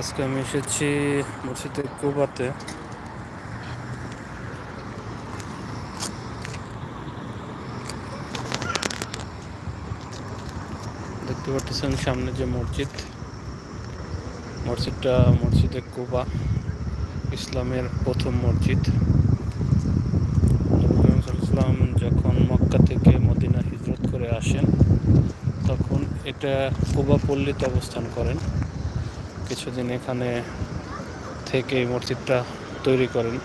আজকে আমি এসেছি মসজিদে কুবাতে দেখতে পাচ্ছেন সামনে যে মসজিদ। মসজিদটা মসজিদে কুবা ইসলামের প্রথম মসজিদ। ইসলাম যখন মক্কা থেকে মদিনা হিজরত করে আসেন, তখন এটা কুবা পল্লীতে অবস্থান করেন। কিছুদিন এখানে থেকে এই মসজিদটা তৈরি করেন।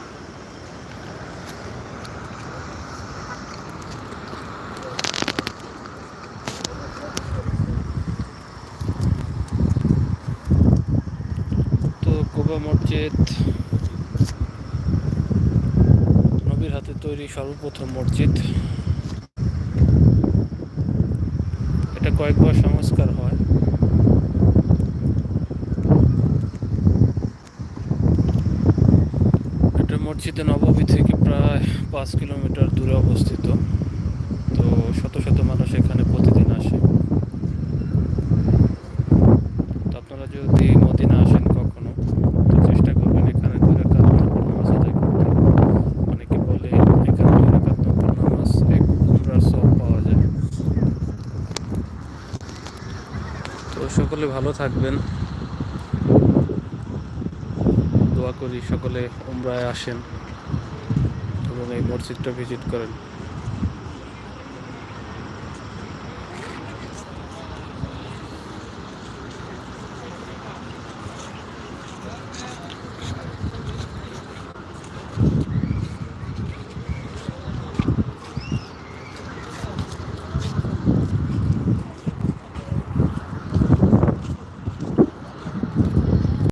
তো কুবা মসজিদ নবীর হাতে তৈরি সর্বপ্রথম মসজিদ। এটা কয়েকবার সংস্কার হয় এটা মসজিদে নববী থেকে প্রায় পাঁচ কিলোমিটার দূরে অবস্থিত। তো শত শত মানুষ এখানে প্রতিদিন আসে। তো আপনারা যদি মদিনা আসেন কখনো, তো চেষ্টা করবেন এখানে রাকাত নামাজ করতে। অনেকে বলে এখানে নামাজ এক সব পাওয়া যায়। তো সকলে ভালো থাকবেন। করি সকলে উমরায় আসেন এবং এই মসজিদটা ভিজিট করেন।